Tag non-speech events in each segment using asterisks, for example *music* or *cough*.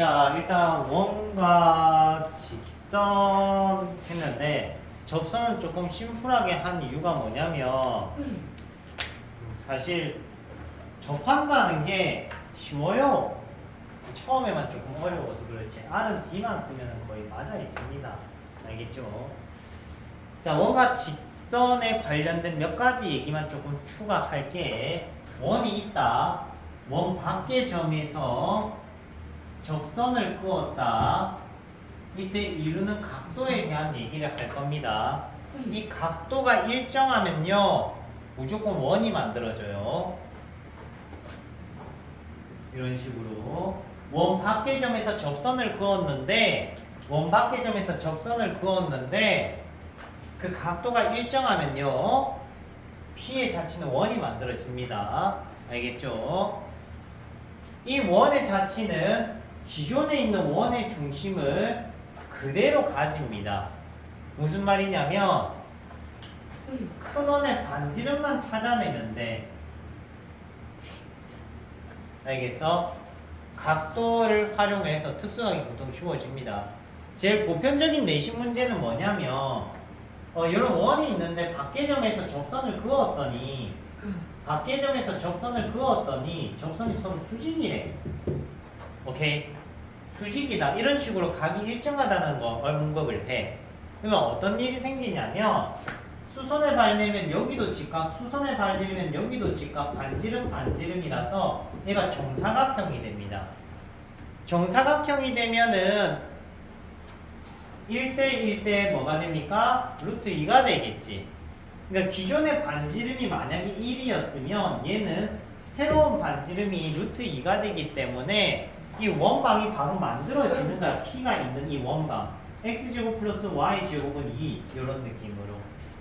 자, 일단 원과 직선 했는데 접선은 조금 심플하게 한 이유가 뭐냐면 사실 접한다는 게 쉬워요. 처음에만 조금 어려워서 그렇지. R은 D만 쓰면 거의 맞아 있습니다. 알겠죠? 자, 원과 직선에 관련된 몇 가지 얘기만 조금 추가할게. 원이 있다. 원 밖의 점에서 접선을 그었다. 이때 이루는 각도에 대한 얘기를 할 겁니다. 이 각도가 일정하면요, 무조건 원이 만들어져요. 이런 식으로 원 밖의 점에서 접선을 그었는데 원 밖의 점에서 접선을 그었는데 그 각도가 일정하면요, P의 자치는 원이 만들어집니다. 알겠죠? 이 원의 자치는 기존에 있는 원의 중심을 그대로 가집니다. 무슨 말이냐면 큰 원의 반지름만 찾아내면 돼. 알겠어? 각도를 활용해서 특수하게 보통 주어집니다. 제일 보편적인 내신 문제는 뭐냐면 어, 이런 원이 있는데 밖의 점에서 접선을 그었더니 밖의 점에서 접선을 그었더니 접선이 서로 수직이래. 오케이? 수직이다. 이런 식으로 각이 일정하다는 거 언급을 해. 그러면 어떤 일이 생기냐면 수선에 발내면 여기도 직각, 수선에 발내면 여기도 직각, 반지름 반지름이라서 얘가 정사각형이 됩니다. 정사각형이 되면은 1대 1대 뭐가 됩니까? 루트 2가 되겠지. 그러니까 기존의 반지름이 만약에 1이었으면 얘는 새로운 반지름이 루트 2가 되기 때문에 이 원방이 바로 만들어지는 거야. P가 있는 이 원방. x제곱 플러스 y제곱은 2 이런 느낌으로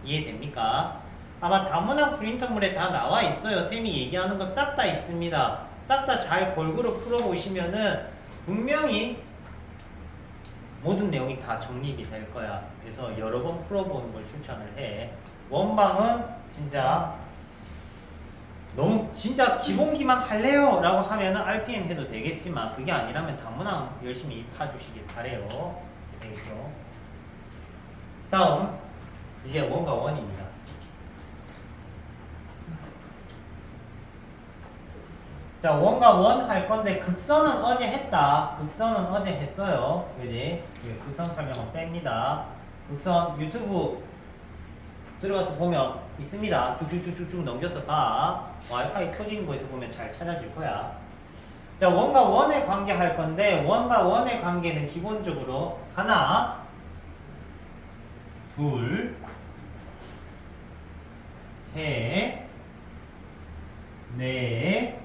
이해됩니까? 아마 다문항 프린터물에 다 나와 있어요. 쌤이 얘기하는 거 싹 다 있습니다. 싹 다 잘 골고루 풀어보시면은 분명히 모든 내용이 다 정립이 될 거야. 그래서 여러 번 풀어보는 걸 추천을 해. 원방은 진짜 너무 진짜 기본기만 할래요 라고 하면은 RPM 해도 되겠지만 그게 아니라면 다문항 열심히 파주시길 바래요. 알겠죠? 다음 이제 원과 원입니다. 자 원과 원 할 건데 극선은 어제 했다. 극선은 어제 했어요. 그지? 예, 극선 설명은 뺍니다. 극선 유튜브 들어가서 보면 있습니다. 쭉쭉쭉쭉쭉 넘겨서 봐. 와이파이 터지는 거에서 보면 잘 찾아질 거야. 자, 원과 원의 관계 할 건데, 원과 원의 관계는 기본적으로 하나, 둘, 셋, 넷,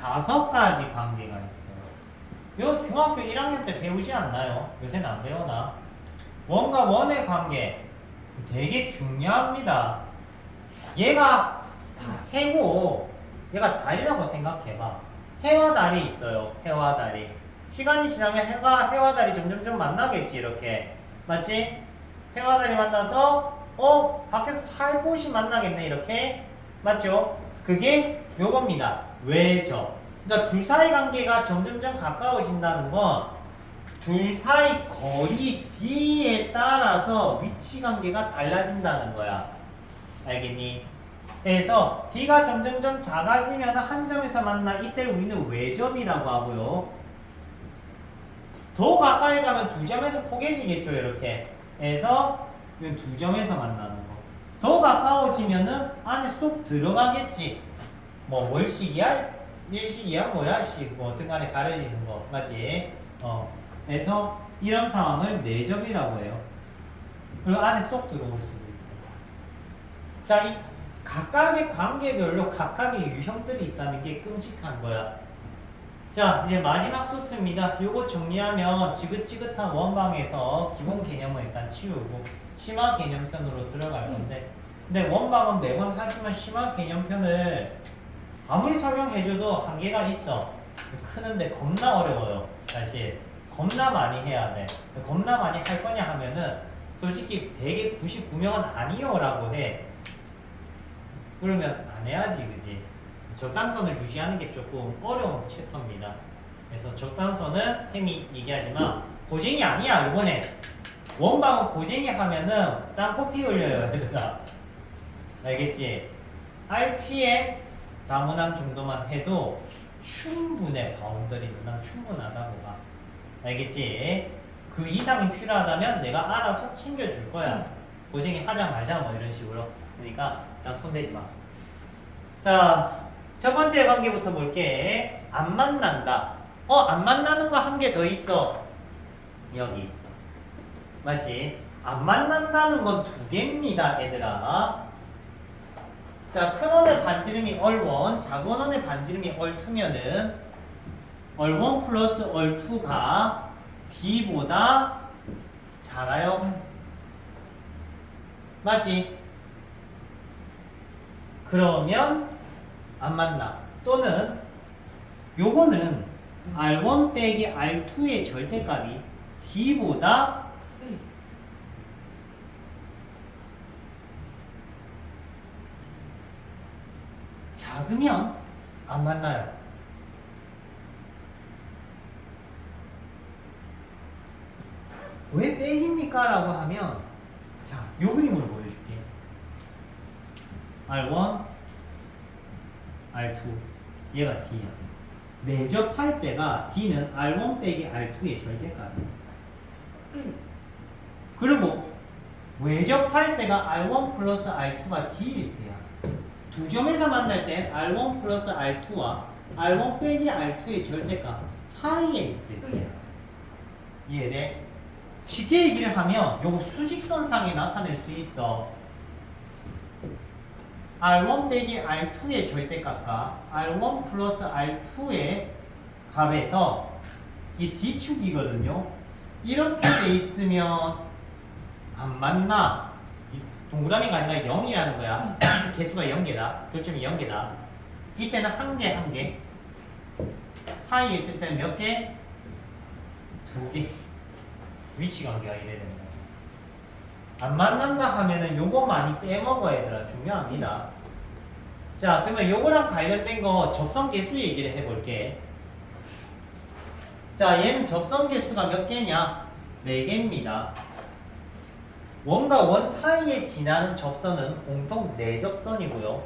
다섯 가지 관계가 있어요. 이거 중학교 1학년 때 배우지 않나요? 요새는 안 배우나? 원과 원의 관계 되게 중요합니다. 얘가 다 해고 얘가 달이라고 생각해봐. 해와 달이 있어요. 해와 달이. 시간이 지나면 해가 해와 달이 점점점 만나겠지 이렇게 맞지? 해와 달이 만나서 어 밖에서 살포시 만나겠네 이렇게 맞죠? 그게 요겁니다. 외적. 그러니까 둘 사이 관계가 점점점 가까워진다는 건 둘 사이 거리 D에 따라서 위치 관계가 달라진다는 거야. 알겠니? 그래서 D가 점점점 작아지면 한 점에서 만나 이때를 우리는 외점이라고 하고요. 더 가까이 가면 두 점에서 포개지겠죠, 이렇게. 그래서 두 점에서 만나는 거. 더 가까워지면은 안에 쏙 들어가겠지. 뭐 월식이야? 일식이야? 뭐야? 식. 뭐 어떤 간에 가려지는 거. 맞지? 어. 그래서 이런 상황을 내점이라고 해요. 그리고 안에 쏙 들어올 수도 있고. 자, 이 각각의 관계별로 각각의 유형들이 있다는 게 끔찍한 거야. 자, 이제 마지막 소트입니다. 요거 정리하면 지긋지긋한 원방에서 기본 개념은 일단 치우고 심화 개념편으로 들어갈 건데 근데 원방은 매번 하지만 심화 개념편을 아무리 설명해줘도 한계가 있어. 크는데 겁나 어려워요. 사실. 겁나 많이 해야 돼. 겁나 많이 할 거냐 하면은 솔직히 되게 99명은 아니요라고 해. 그러면 안 해야지, 그지? 적당선을 유지하는 게 조금 어려운 챕터입니다. 그래서 적당선은 쌤이 얘기하지만 고쟁이 아니야 이번에 원방은 고쟁이 하면은 쌍코피 올려요 얘들아 알겠지? RPM 다문항 정도만 해도 충분해 바운더리는 난 충분하다고 봐 알겠지? 그 이상이 필요하다면 내가 알아서 챙겨줄 거야 고생이 하자 말자 뭐 이런 식으로 그러니까 난 손대지 마 자, 첫 번째 관계부터 볼게. 안 만난다. 어, 안 만나는 거 한 개 더 있어. 여기 있어. 맞지? 안 만난다는 건 두 개입니다, 얘들아. 자, 큰 원의 반지름이 얼1, 작은 원의 반지름이 얼2면은 얼1 플러스 얼2가 B보다 작아요. 맞지? 그러면 안 만나. 또는 요거는 R1 빼기 R2의 절대값이 D보다 작으면 안 만나요. 왜 빼기입니까? 라고 하면 자, 요 그림으로 보여줄게. R1 R2 얘가 D야. 내접할 때가 D는 R1 빼기 R2의 절대값이야. 그리고 외접할 때가 R1 플러스 R2가 D일 때야. 두 점에서 만날 땐 R1 플러스 R2와 R1 빼기 R2의 절대값 사이에 있을 때야. 이해돼? 쉽게 얘기를 하면 요거 수직선상에 나타낼 수 있어 R1 빼기 R2의 절대값과 R1 플러스 R2의 값에서 이 D축이거든요. 이렇게 돼 있으면 안 맞나? 이 동그라미가 아니라 0이라는 거야. *laughs* 개수가 0개다. 교점이 0개다. 이때는 한 개, 한 개. 사이에 있을 때는 몇 개? 두 개. 위치 관계가 이래 되는 거야. 안 만난다 하면은 요거 많이 빼먹어야 얘들아 중요합니다 자 그러면 요거랑 관련된 거 접선 개수 얘기를 해볼게. 자 얘는 접선 개수가 몇 개냐? 4개입니다. 원과 원 사이에 지나는 접선은 공통 4접선이고요.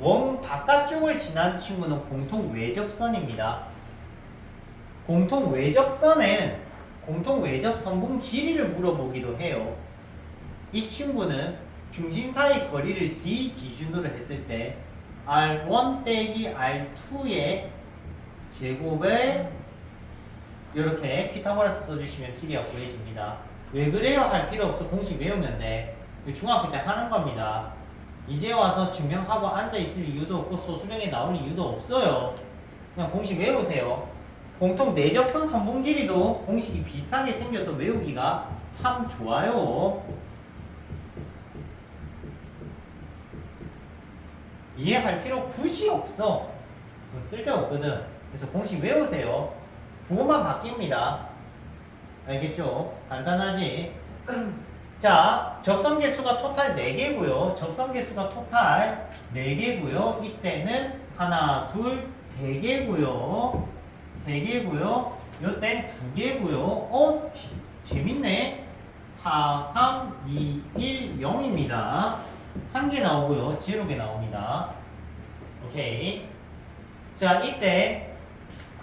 원 바깥쪽을 지나는 친구는 공통 외접선입니다. 공통 외접선은 공통 외접 선분 길이를 물어보기도 해요. 이 친구는 중심 사이 거리를 D 기준으로 했을 때 R1 빼기 R2의 제곱을 이렇게 피타고라스 써주시면 길이가 구해집니다. 왜 그래요? 할 필요 없어. 공식 외우면 돼. 중학교 때 하는 겁니다. 이제 와서 증명하고 앉아있을 이유도 없고 소수령에 나올 이유도 없어요. 그냥 공식 외우세요. 공통 내접선 선분 길이도 공식이 비슷하게 생겨서 외우기가 참 좋아요. 이해할 필요 굳이 없어. 쓸데없거든. 그래서 공식 외우세요. 부호만 바뀝니다. 알겠죠? 간단하지? *clears throat* 자, 접선 개수가 토탈 4개고요. 접선 개수가 토탈 4개고요. 이때는 하나, 둘, 세 개고요. 세 개고요. 요땐 두 개고요. 어? 재밌네. 4, 3, 2, 1, 0입니다. 한 개 나오고요. 제로 개 나옵니다. 오케이. 자, 이때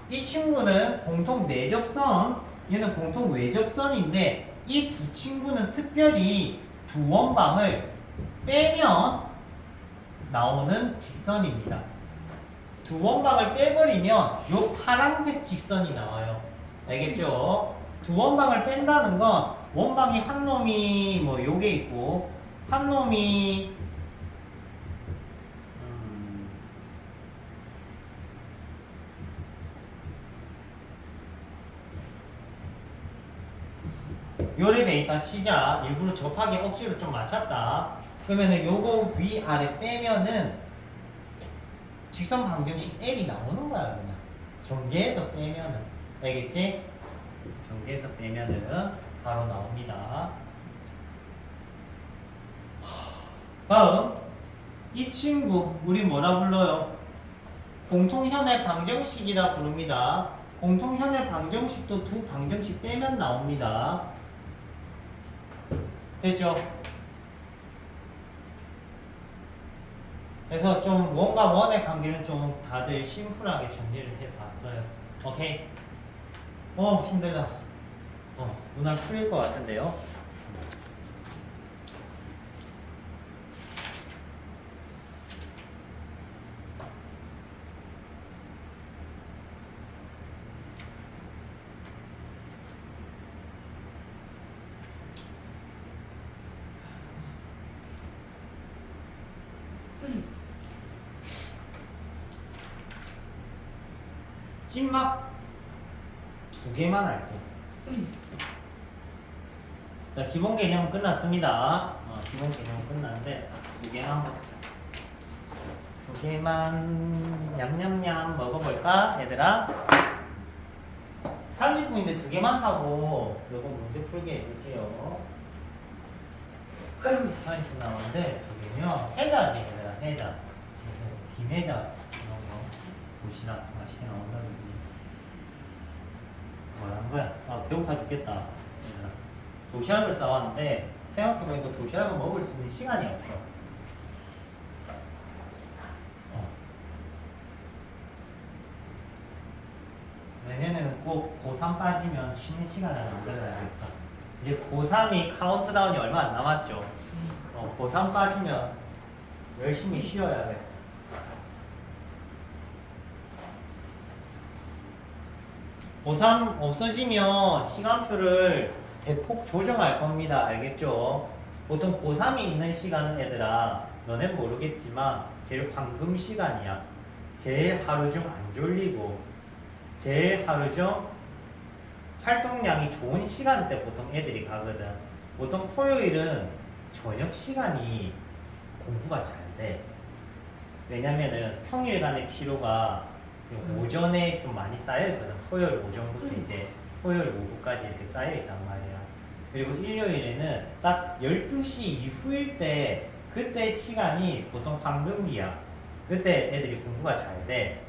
이 친구는 공통 내접선, 얘는 공통 외접선인데 이 두 친구는 특별히 두 원방을 빼면 나오는 직선입니다. 두 원방을 빼버리면 요 파란색 직선이 나와요. 알겠죠? 두 원방을 뺀다는 건 원방이 한 놈이 뭐 요게 있고 한 놈이 음, 요래 돼 있다 치자. 일부러 접하기 억지로 좀 맞췄다. 그러면은 요거 위아래 빼면은 직선 방정식 L이 나오는 거야 그냥. 전개해서 빼면은. 알겠지? 전개해서 빼면은 바로 나옵니다 다음 이 친구 우리 뭐라 불러요? 공통현의 방정식이라 부릅니다. 공통현의 방정식도 두 방정식 빼면 나옵니다. 됐죠? 그래서 좀 원과 원의 관계는 좀 다들 심플하게 정리를 해봤어요. 오케이? 어 힘들다. 어 문화 풀릴 것 같은데요. 찐막 두 개만 할게. 자, 기본 개념 끝났습니다. 어, 기본 개념 끝났는데 두 개만 먹자. 두 개만 냠냠냠 먹어볼까, 얘들아? 30분인데 두 개만 하고 요거 문제 풀게 해줄게요. 30분 나오는데 두 개면 해자지, 얘들아, 해자. 김해자 이런 거 도시락 맛있게 나온다든지 뭐라는 거야? 아 배고파 죽겠다. 도시락을 싸왔는데 생각해보니까 도시락을 먹을 수 있는 시간이 없어. 어. 내년에는 꼭 고3 빠지면 쉬는 시간을 만들어야겠다. 이제 고3이 카운트다운이 얼마 안 남았죠. 어, 고3 빠지면 열심히 쉬어야 돼. 고3 없어지면 시간표를 대폭 조정할 겁니다. 알겠죠? 보통 고3이 있는 시간은 얘들아, 너네 모르겠지만 제일 황금 시간이야. 제일 하루 중 안 졸리고, 제일 하루 중 활동량이 좋은 시간대 보통 애들이 가거든. 보통 토요일은 저녁 시간이 공부가 잘 돼. 왜냐면은 평일간의 피로가 오전에 좀 많이 쌓여있거든. 토요일 오전부터 이제 토요일 오후까지 이렇게 쌓여 있단 말이야. 그리고 일요일에는 딱 12시 이후일 때 그때 시간이 보통 황금기야. 그때 애들이 공부가 잘 돼.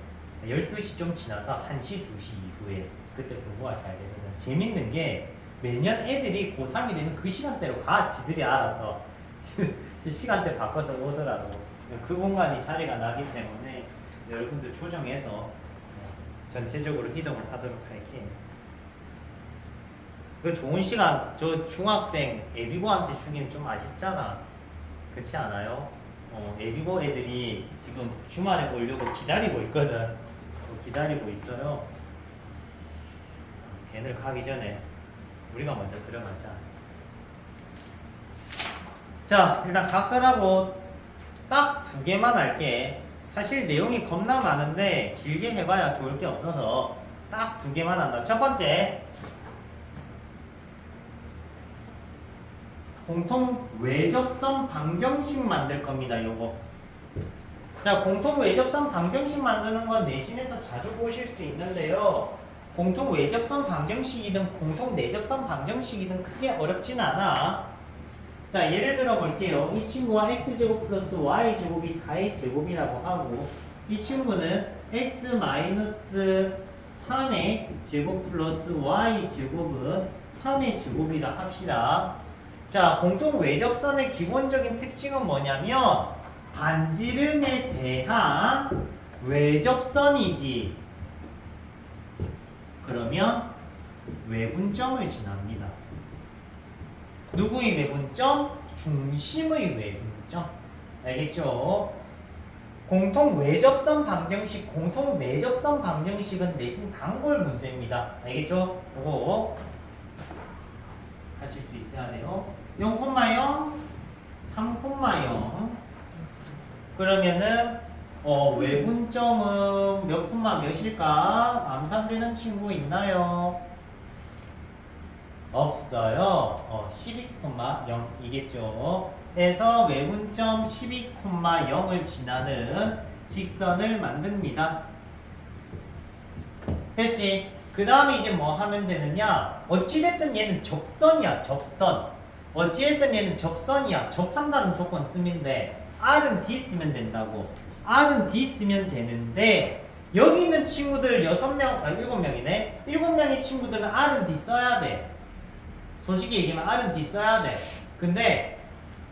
12시 좀 지나서 1시, 2시 이후에 그때 공부가 잘 되거든. 재밌는 게 매년 애들이 고3이 되면 그 시간대로 가. 지들이 알아서. *laughs* 시간대 바꿔서 오더라고. 그 공간이 자리가 나기 때문에 여러분들 조정해서 어, 전체적으로 이동을 하도록 할게. 그 좋은 시간, 저 중학생 예비고한테 주기는 좀 아쉽잖아. 그렇지 않아요? 어, 예비고 애들이 지금 주말에 오려고 기다리고 있거든. 어, 기다리고 있어요. 걔들 가기 전에 우리가 먼저 들어가자. 자, 일단 각설하고 딱 두 개만 할게. 사실 내용이 겁나 많은데 길게 해봐야 좋을 게 없어서 딱 두 개만 한다. 첫 번째, 공통 외접선 방정식 만들 겁니다. 요거. 자, 공통 외접선 방정식 만드는 건 내신에서 자주 보실 수 있는데요. 공통 외접선 방정식이든 공통 내접선 방정식이든 크게 어렵진 않아. 자, 예를 들어 볼게요. 이 친구가 x제곱 플러스 y제곱이 4의 제곱이라고 하고 이 친구는 x 마이너스 3의 제곱 플러스 y 제곱은 3의 제곱이라 합시다. 자, 공통 외접선의 기본적인 특징은 뭐냐면 반지름에 대한 외접선이지. 그러면 외분점을 지납니다. 누구의 외분점? 중심의 외분점. 알겠죠? 공통 외접선 방정식, 공통 내접선 방정식은 내신 단골 문제입니다. 알겠죠? 그거 하실 수 있어야 돼요. 0,0, 3,0. 그러면은 어, 외분점은 몇 콤마 몇일까? 암산되는 친구 있나요? 없어요. 어, 12,0이겠죠. 그래서 외분점 12,0을 지나는 직선을 만듭니다. 됐지? 그 다음에 이제 뭐 하면 되느냐? 어찌됐든 얘는 접선이야, 접선. 어찌됐든 얘는 접선이야. 접한다는 조건 쓰면데 R은 D 쓰면 된다고. R은 D 쓰면 되는데 여기 있는 친구들 6명, 아 7명이네. 7명의 친구들은 R은 D 써야 돼. 솔직히 얘기하면 R은 D 써야 돼. 근데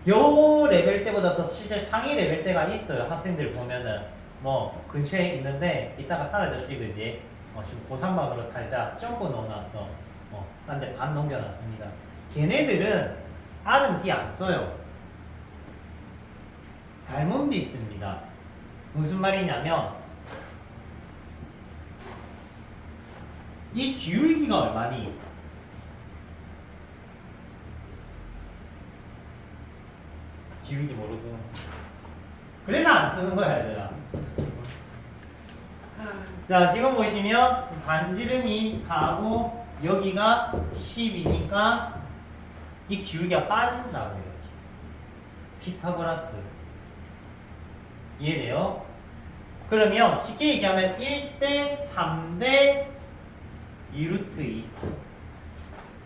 요 레벨 때보다 더 실제 상위 레벨 때가 있어요. 학생들 보면은 뭐 근처에 있는데 이따가 사라졌지 그지? 어, 지금 고3방으로 살짝 점프 넣어놨어. 어, 딴데 반 넘겨놨습니다. 걔네들은 R은 D 안 써요. 닮은 데 있습니다. 무슨 말이냐면 이 기울기가 얼마니? 기울기 모르고. 그래서 안 쓰는 거야 얘들아. 자 지금 보시면 반지름이 4고 여기가 10이니까 이 기울기가 빠진다고 이렇게. 피타고라스. 이해돼요? 그러면 쉽게 얘기하면 1대 3대 2루트 2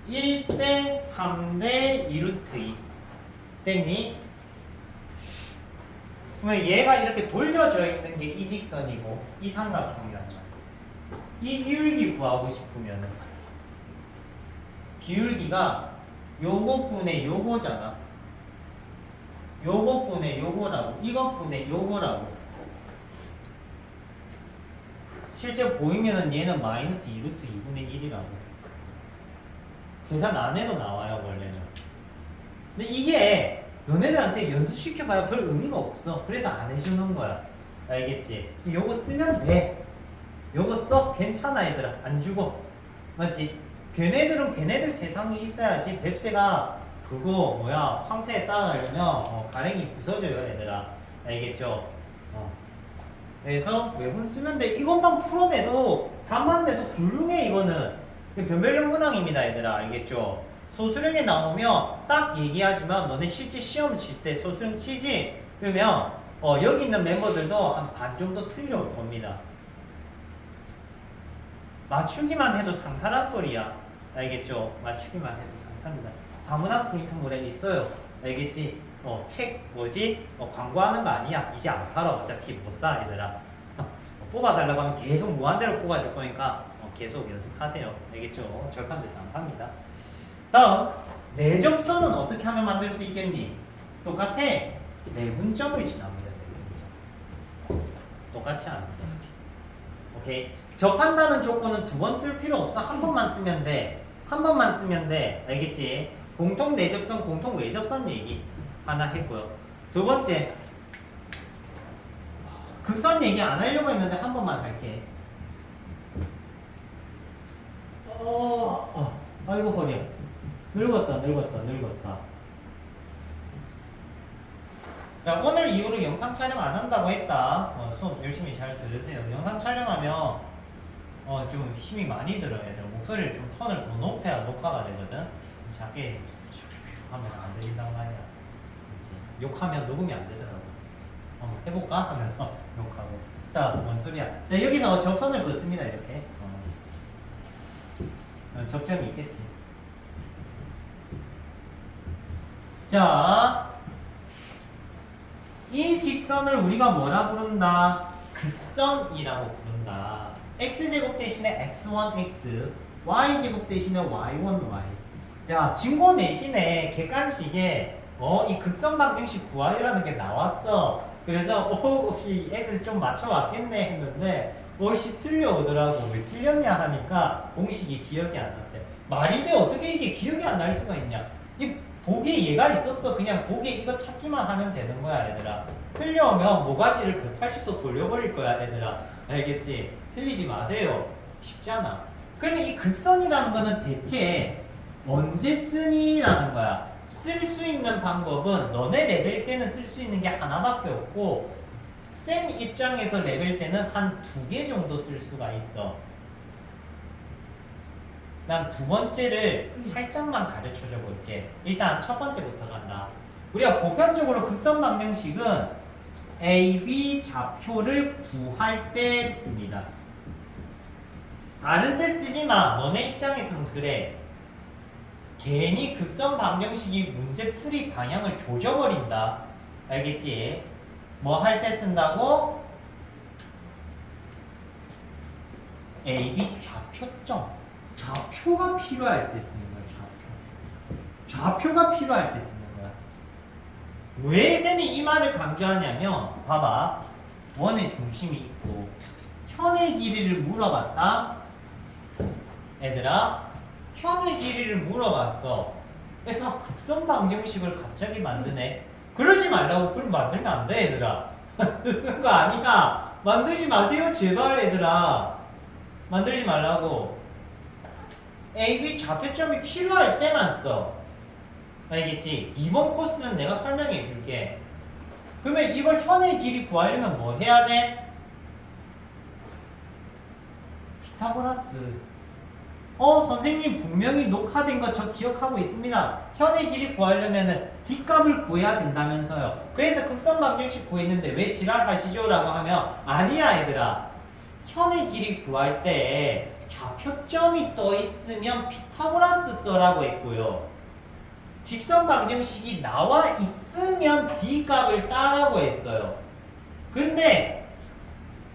1대 3대 2루트 2 됐니? 그러면 얘가 이렇게 돌려져 있는 게 이 직선이고 이 삼각형이란 말이야. 이 기울기 구하고 싶으면은 기울기가 요것분의 요거잖아. 요것분의 요거라고 이것분의 요거라고. 실제 보이면은 얘는 마이너스 2루트 2분의 1이라고. 계산 안 해도 나와요 원래는. 근데 이게 너네들한테 연습시켜봐야 별 의미가 없어. 그래서 안 해주는 거야. 알겠지? 요거 쓰면 돼. 요거 써. 괜찮아, 얘들아. 안 주고. 맞지? 걔네들은 걔네들 세상에 있어야지. 뱁새가 그거 뭐야 황새에 따라가려면 어, 가랭이 부서져요, 얘들아. 알겠죠? 어. 그래서 외분 쓰면 돼. 이것만 풀어내도 답만 내도 훌륭해, 이거는. 변별력 문항입니다, 얘들아. 알겠죠? 소수령에 나오면 딱 얘기하지만 너네 실제 시험 칠 때 소수령 치지? 그러면 어, 여기 있는 멤버들도 한 반 정도 틀려올 겁니다. 맞추기만 해도 상탈한 소리야. 알겠죠? 맞추기만 해도 상탈입니다. 다문화 프리터물에 있어요. 알겠지? 어, 책 뭐지? 어, 광고하는 거 아니야. 이제 안 팔아. 어차피 못 사, 얘들아. 어, 뽑아달라고 하면 계속 무한대로 뽑아줄 거니까 어, 계속 연습하세요. 알겠죠? 절판돼서 안 팝니다. 다음 내접선은 어떻게 하면 만들 수 있겠니? 똑같아. 내분점을 지나면 돼. 똑같이 하면 돼. 오케이. 접한다는 조건은 두 번 쓸 필요 없어. 한 번만 쓰면 돼. 한 번만 쓰면 돼. 알겠지? 공통 내접선, 공통 외접선 얘기 하나 했고요. 두 번째. 극선 얘기 안 하려고 했는데 한 번만 할게. 어, 어, 아이고 허리야. 늙었다, 늙었다, 늙었다. 자, 오늘 이후로 영상 촬영 안 한다고 했다. 어, 수업 열심히 잘 들으세요. 영상 촬영하면 어, 좀 힘이 많이 들어야 돼. 목소리를 좀 톤을 더 높여야 녹화가 되거든. 작게 하면 안 들린단 말이야. 그치? 욕하면 녹음이 안 되더라고. 한번 해볼까? 하면서 *laughs* 욕하고. 자, 뭔 소리야. 자, 여기서 접선을 긋습니다, 이렇게. 어. 어, 접점이 있겠지. 자, 이 직선을 우리가 뭐라 부른다? 극선이라고 부른다. x제곱 대신에 x1x, y제곱 대신에 y1y. 야, 진고 내신에 객관식에 어, 이 극선 방정식 구하여라는 게 나왔어. 그래서 오, *laughs* 혹시 애들 좀 맞춰왔겠네 했는데 혹시 틀려오더라고. 왜 틀렸냐 하니까 공식이 기억이 안 났대. 말이 돼 어떻게 이게 기억이 안 날 수가 있냐? 이 보기에 얘가 있었어. 그냥 보기에 이거 찾기만 하면 되는 거야, 얘들아. 틀려오면 모가지를 180도 돌려버릴 거야, 얘들아. 알겠지? 틀리지 마세요. 쉽잖아. 그러면 이 극선이라는 거는 대체 언제 쓰니라는 거야. 쓸 수 있는 방법은 너네 레벨 때는 쓸 수 있는 게 하나밖에 없고 쌤 입장에서 레벨 때는 한 두 개 정도 쓸 수가 있어. 난 두 번째를 살짝만 가르쳐 줘 볼게. 일단 첫 번째부터 간다. 우리가 보편적으로 극선 방정식은 AB 좌표를 구할 때 씁니다. 다른 때 쓰지 마. 너네 입장에서는 그래. 괜히 극선 방정식이 문제 풀이 방향을 조져버린다. 알겠지? 뭐 할 때 쓴다고? AB 좌표점. 좌표가 필요할 때 쓰는 거야, 좌표. 좌표가 필요할 때 쓰는 거야. 왜 쌤이 이 말을 강조하냐면, 봐봐. 원의 중심이 있고, 현의 길이를 물어봤다. 얘들아, 현의 길이를 물어봤어. 내가 극선 방정식을 갑자기 만드네. 그러지 말라고 그럼 만들면 안 돼, 얘들아. *laughs* 만드는 거 아니야. 만들지 마세요, 제발, 얘들아. 만들지 말라고. AB 좌표점이 필요할 때만 써. 알겠지? 이번 코스는 내가 설명해 줄게. 그러면 이거 현의 길이 구하려면 뭐 해야 돼? 피타고라스. 어, 선생님 분명히 녹화된 거 저 기억하고 있습니다. 현의 길이 구하려면은 뒷값을 구해야 된다면서요. 그래서 극선 방정식 구했는데 왜 지랄하시죠? 라고 하면 아니야 얘들아. 현의 길이 구할 때 좌표점이 떠 있으면 피타고라스 써라고 했고요. 직선 방정식이 나와 있으면 D값을 따라고 했어요. 근데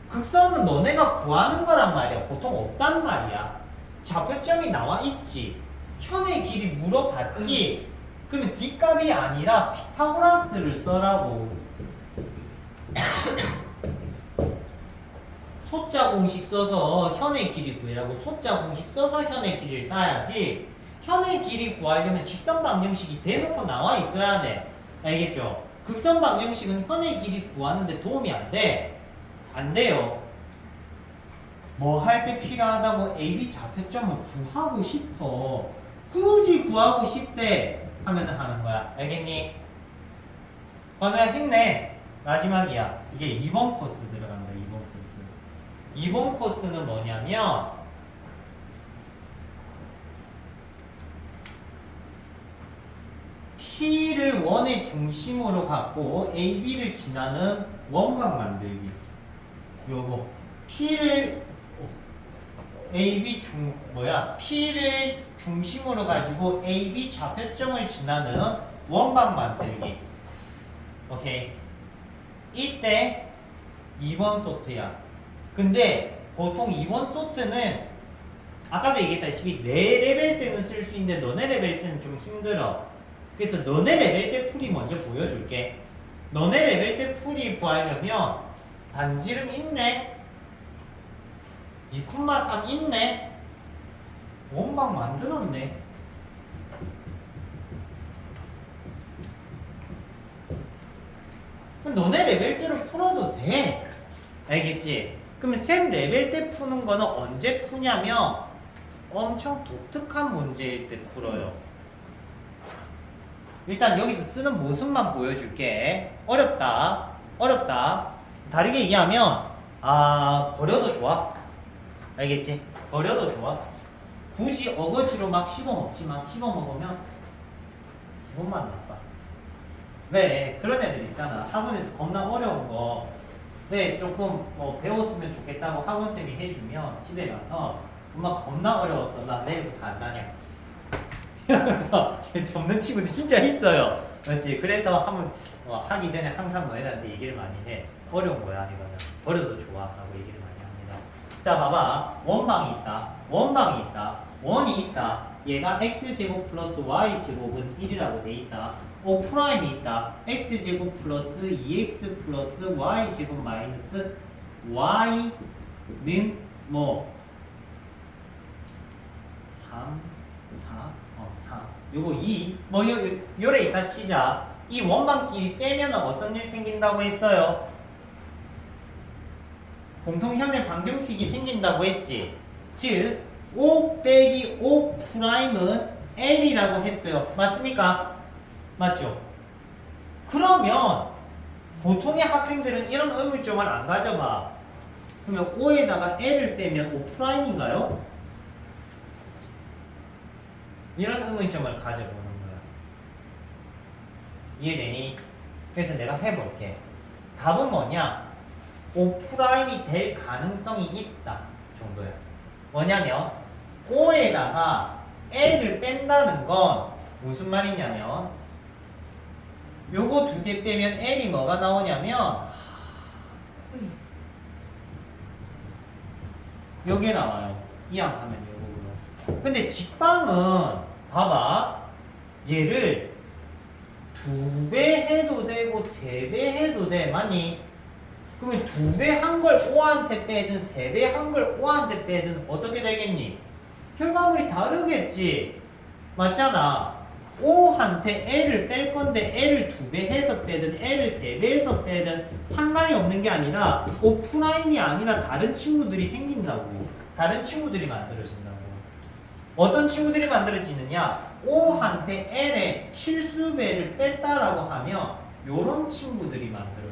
극선은 너네가 구하는 거란 말이야. 보통 없단 말이야. 좌표점이 나와 있지. 현의 길이 물어봤지. 그러면 D값이 아니라 피타고라스를 써라고. 소자 공식 써서 현의 길이 구해라고 소자 공식 써서 현의 길이를 따야지 현의 길이 구하려면 직선 방정식이 대놓고 나와 있어야 돼 알겠죠? 극선 방정식은 현의 길이 구하는데 도움이 안 돼. 안 돼요. 뭐 할 때 필요하다고 AB 좌표점을 구하고 싶어. 굳이 구하고 싶대 하면 하는 거야. 알겠니? 건우야 힘내. 마지막이야. 이제 2번 코스 들어간다. 2번 코스. 2번 코스는 뭐냐면 P를 원의 중심으로 갖고 AB를 지나는 원각 만들기. 요거 P를 AB 중 뭐야? P를 중심으로 가지고 AB 좌표점을 지나는 원각 만들기. 오케이. 이때 2번 소트야. 근데 보통 2번 소트는 아까도 얘기했다시피 내 레벨 때는 쓸 수 있는데 너네 레벨 때는 좀 힘들어. 그래서 너네 레벨 때 풀이 먼저 보여줄게. 너네 레벨 때 풀이 구하려면 반지름 있네. 2,3 있네. 원방 만들었네. 너네 레벨 때로 풀어도 돼. 알겠지? 그러면 쌤 레벨 때 푸는 거는 언제 푸냐면 엄청 독특한 문제일 때 풀어요. 일단 여기서 쓰는 모습만 보여줄게. 어렵다. 어렵다. 다르게 얘기하면 아 버려도 좋아. 알겠지? 버려도 좋아. 굳이 어거지로 막 씹어 먹지 마. 씹어 먹으면 기분만 나빠. 네, 그런 애들 있잖아. 학원에서 겁나 어려운 거. 네, 조금 뭐 배웠으면 좋겠다고 학원쌤이 해주면 집에 가서 엄마 겁나 어려웠어. 나 내일부터 안 다녀. *laughs* 이러면서 접는 친구들 진짜 있어요. 그렇지. 그래서 한번 어, 하기 전에 항상 너희들한테 얘기를 많이 해. 어려운 거야, 이거는. 버려도 좋아. 라고 얘기를 많이 합니다. 자, 봐봐. 원방이 있다. 원방이 있다. 원이 있다. 얘가 x제곱 플러스 y제곱은 1이라고 돼 있다. O 프라임이 있다. x제곱 플러스 2x 플러스 y제곱 마이너스 y는 뭐 3, 4, 어, 4. 요거 2. 뭐 요, 요, 요래 있다 치자. 이 원방끼리 빼면 어떤 일 생긴다고 했어요? 공통현의 방정식이 생긴다고 했지. 즉, 5 빼기 5 프라임은 L이라고 했어요. 맞습니까? 맞죠? 그러면 보통의 학생들은 이런 의문점을 안 가져봐. 그러면 5에다가 L을 빼면 5 프라임인가요? 이런 의문점을 가져보는 거야. 이해되니? 그래서 내가 해볼게. 답은 뭐냐? 5'이 될 가능성이 있다 정도야. 뭐냐면 5에다가 L을 뺀다는 건 무슨 말이냐면 요거 두 개 빼면 L이 뭐가 나오냐면 요게 나와요. 이항하면 요거로. 근데 직방은 봐봐. 얘를 두 배 해도 되고 세 배 해도 돼. 맞니? 그러면 두 배 한걸 5한테 빼든 세 배 한걸 5한테 빼든 어떻게 되겠니? 결과물이 다르겠지. 맞잖아. 5한테 L을 뺄 건데 L을 두 배 해서 빼든 L을 세 배 해서 빼든 상관이 없는 게 아니라 5 프라임이 아니라 다른 친구들이 생긴다고. 다른 친구들이 만들어진다고. 어떤 친구들이 만들어지느냐? 5한테 L의 실수배를 뺐다라고 하면 요런 친구들이 만들어져요.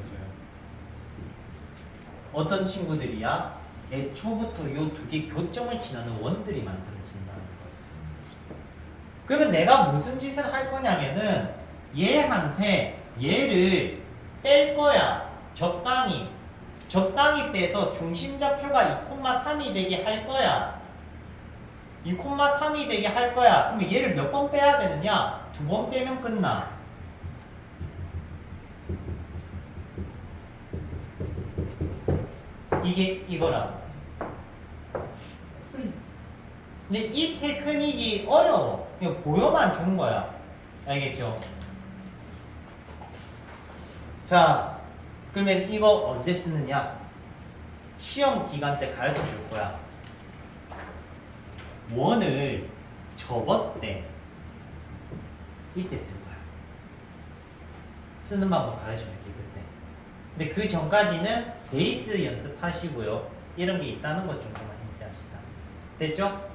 어떤 친구들이야? 애초부터 요 두 개 교점을 지나는 원들이 만들어진다는 거지. 그러면 내가 무슨 짓을 할 거냐면은 얘한테 얘를 뺄 거야. 적당히. 적당히 빼서 중심좌표가 2,3이 되게 할 거야. 2,3이 되게 할 거야. 그러면 얘를 몇 번 빼야 되느냐? 두 번 빼면 끝나. 이게 이거라고. 근데 이 테크닉이 어려워. 이거 보여만 좋은 거야. 알겠죠? 자, 그러면 이거 언제 쓰느냐? 시험 기간 때 가르쳐 줄 거야. 원을 접었대. 이때 쓸 거야. 쓰는 방법 가르쳐 줄게, 그때. 근데 그 전까지는 베이스 연습하시고요. 이런 게 있다는 것 좀 그만 인지합시다. 됐죠?